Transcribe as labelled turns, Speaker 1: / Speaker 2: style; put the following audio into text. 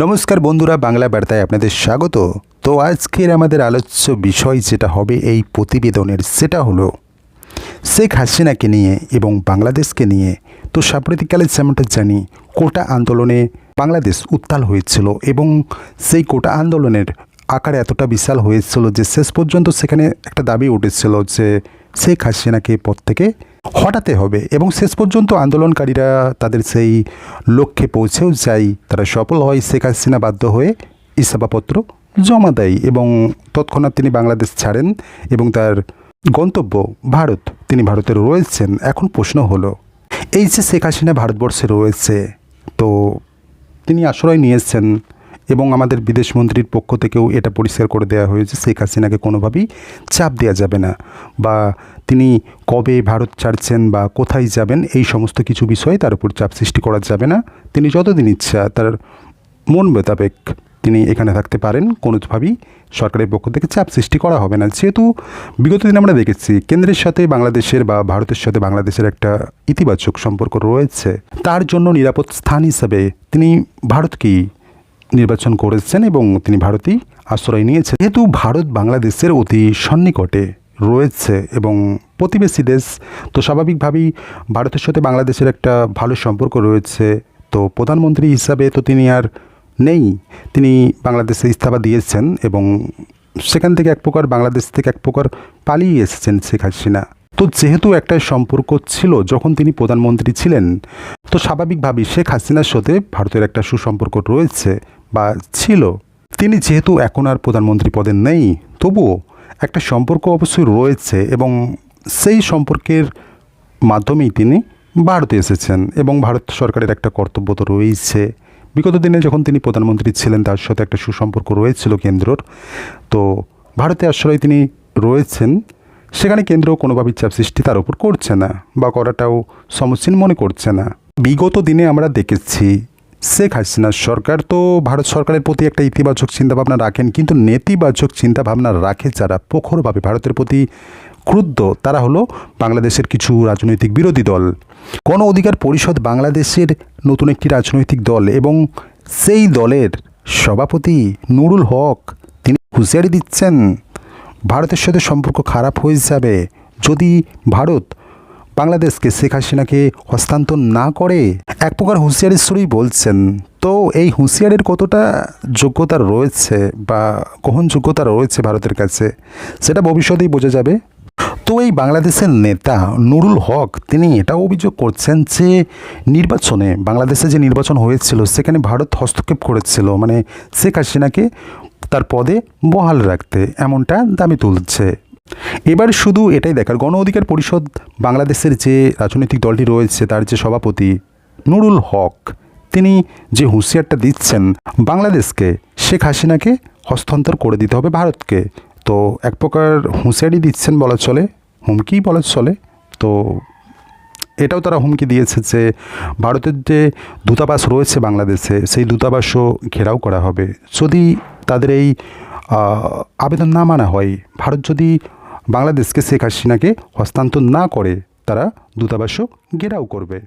Speaker 1: নমস্কার বন্ধুরা, বাংলা বার্তায় আপনাদের স্বাগত। তো আজকের আমাদের আলোচ্য বিষয় যেটা হবে এই প্রতিবেদনের, সেটা হলো শেখ হাসিনাকে নিয়ে এবং বাংলাদেশকে নিয়ে। তো সাম্প্রতিককালে যেমনটা জানি, কোটা আন্দোলনে বাংলাদেশ উত্তাল হয়েছিল এবং সেই কোটা আন্দোলনের আকার এতটা বিশাল হয়েছিল যে শেষ পর্যন্ত সেখানে একটা দাবি উঠেছিল যে শেখ হাসিনাকে পদ থেকে হটাতে হবে এবং শেষ পর্যন্ত আন্দোলনকারীরা তাদের সেই লক্ষ্যে পৌঁছেও যায় তারা সফল হয়, শেখ হাসিনা বাধ্য হয়ে ইস্তফাপত্র জমা দেয় এবং তৎক্ষণাৎ তিনি বাংলাদেশ ছাড়েন এবং তার গন্তব্য ভারত। তিনি ভারতে রয়েছেন। এখন প্রশ্ন হলো, এই যে শেখ হাসিনা ভারতবর্ষে রয়েছে, তো তিনি আশ্রয় নিয়েছেন এবং আমাদের বিদেশ মন্ত্রীর পক্ষ থেকেও এটা পরিষ্কার করে দেওয়া হয়েছে। শেখ হাসিনাকে কোনোভাবেই চাপ দেওয়া যাবে না। বা তিনি কবে ভারত ছাড়ছেন বা কোথায় যাবেন, এই সমস্ত কিছু বিষয়ে তার উপর চাপ সৃষ্টি করা যাবে না। তিনি যতদিন ইচ্ছা তার মন মোতাবেক তিনি এখানে থাকতে পারেন। কোনোভাবেই সরকারের পক্ষ থেকে চাপ সৃষ্টি করা হবে না। যেহেতু বিগত দিনে আমরা দেখেছি, কেন্দ্রের সাথে বাংলাদেশের বা ভারতের সাথে বাংলাদেশের একটা ইতিবাচক সম্পর্ক রয়েছে। তার জন্য নিরাপদ স্থান হিসাবে তিনি ভারতকেই নির্বাচন করেছেন এবং তিনি ভারতেই আশ্রয় নিয়েছেন। যেহেতু ভারত বাংলাদেশের অতি সন্নিকটে রয়েছে এবং প্রতিবেশী দেশ, তো স্বাভাবিকভাবেই ভারতের সাথে বাংলাদেশের একটা ভালো সম্পর্ক রয়েছে। তো প্রধানমন্ত্রী হিসাবে তো তিনি আর নেই, তিনি বাংলাদেশে ইস্তফা দিয়েছেন এবং সেখান থেকে এক প্রকার, বাংলাদেশ থেকে এক প্রকার পালিয়ে এসেছেন শেখ হাসিনা। তো যেহেতু একটা সম্পর্ক ছিল, যখন তিনি প্রধানমন্ত্রী ছিলেন, তো স্বাভাবিকভাবেই শেখ হাসিনার সাথে ভারতের একটা সুসম্পর্ক রয়েছে। বা ছিল, তিনি যেহেতু এখন আর প্রধানমন্ত্রী পদে নেই, তবুও একটা সম্পর্ক অবশ্যই রয়েছে এবং সেই সম্পর্কের মাধ্যমেই তিনি ভারতে এসেছেন এবং ভারত সরকারের একটা কর্তব্য তো রয়েছে। বিগত দিনে যখন তিনি প্রধানমন্ত্রী ছিলেন, তার সাথে একটা সুসম্পর্ক রয়েছিল কেন্দ্রর। তো ভারতে আশ্রয় তিনি রয়েছেন, সেখানে কেন্দ্র কোনোভাবেই চাপ সৃষ্টি তার উপর করছে না বা করাটাও সমীচীন মনে করছে না। বিগত দিনে আমরা দেখেছি শেখ হাসিনার সরকার তো ভারত সরকারের প্রতি একটা ইতিবাচক চিন্তাভাবনা রাখেন, কিন্তু নেতিবাচক চিন্তাভাবনা রাখে যারা প্রখরভাবে ভারতের প্রতি ক্রুদ্ধ, তারা হলো বাংলাদেশের কিছু রাজনৈতিক বিরোধী দল। গণ অধিকার পরিষদ বাংলাদেশের নতুন একটি রাজনৈতিক দল এবং সেই দলের সভাপতি নুরুল হক, তিনি হুঁশিয়ারি দিচ্ছেন, ভারতের সাথে সম্পর্ক খারাপ হয়ে যাবে যদি ভারত বাংলাদেশকে শেখ হাসিনাকে হস্তান্তর না করে এক প্রকার হুঁশিয়ারির সুরেই বলছেন। তো এই হুঁশিয়ারির কতটা যোগ্যতা রয়েছে বা গ্রহণযোগ্যতা রয়েছে ভারতের কাছে, সেটা ভবিষ্যতেই বোঝা যাবে। তো এই বাংলাদেশের নেতা নুরুল হক, তিনি এটা অভিযোগ করছেন যে নির্বাচনে, বাংলাদেশে যে নির্বাচন হয়েছিল, সেখানে ভারত হস্তক্ষেপ করেছিল মানে শেখ হাসিনাকে তার পদে বহাল রাখতে, এমনটা দাবি তুলছে। এবার শুধু এটাই দেখার, গণ অধিকার পরিষদ বাংলাদেশের যে রাজনৈতিক দলটি রয়েছে, তার যে সভাপতি নুরুল হক, তিনি যে হুঁশিয়ারটা দিচ্ছেন, বাংলাদেশকে শেখ হাসিনাকে হস্তান্তর করে দিতে হবে ভারতকে। তো এক প্রকার হুঁশিয়ারি দিচ্ছেন বলা চলে, হুমকি বলা চলে। তো এটাও তারা হুমকি দিয়েছে যে ভারতের যে দূতাবাস রয়েছে বাংলাদেশে, সেই দূতাবাসও ঘেরাও করা হবে। যদি তাদের এই আবেদন না মানা হয়, ভারত যদি বাংলাদেশকে শেখ হাসিনাকে হস্তান্তর না করে তারা দূতাবাসও ঘেরাও করবে।